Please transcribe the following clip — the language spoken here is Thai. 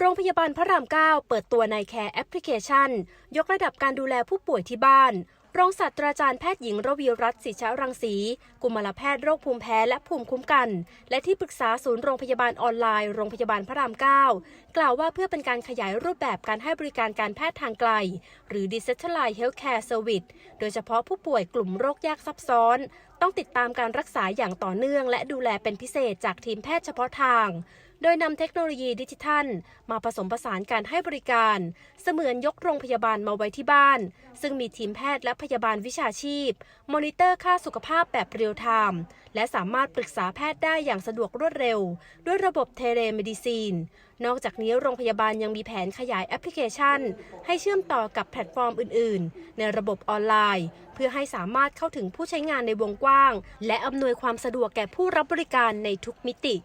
โรงพยาบาลพระราม 9 เปิดตัวในแคร์แอปพลิเคชัน ยกระดับการดูแลผู้ป่วยที่บ้านรองศาสตราจารย์แพทย์หญิงระวีรัตน์ศิชารังสี กุมารแพทย์โรคภูมิแพ้และภูมิคุ้มกัน และที่ปรึกษาศูนย์โรงพยาบาลออนไลน์ โรงพยาบาลพระราม 9 กล่าวว่าเพื่อเป็นการขยายรูปแบบการให้บริการการแพทย์ทางไกล หรือ Decentralized Healthcare Service โดยเฉพาะผู้ป่วยกลุ่มโรคยากซับซ้อน ต้องติดตามการรักษาอย่างต่อเนื่อง และดูแลเป็นพิเศษจากทีมแพทย์เฉพาะทาง โดยนำเทคโนโลยีดิจิทัล มาผสมผสานการให้บริการ เสมือนยกโรงพยาบาลมาไว้ที่บ้าน ซึ่งมีทีมแพทย์และพยาบาลวิชาชีพ มอนิเตอร์ค่าสุขภาพแบบเรียลไทม์และสามารถปรึกษาแพทย์ได้อย่างสะดวกรวดเร็ว ด้วยระบบเทเลเมดิซีน นอกจากนี้โรงพยาบาลยังมีแผนขยายแอปพลิเคชัน ให้เชื่อมต่อกับแพลตฟอร์มอื่น ๆ ในระบบออนไลน์ เพื่อให้สามารถเข้าถึงผู้ใช้งานในวงกว้าง และอำนวยความสะดวกแก่ผู้รับบริการในทุกมิติ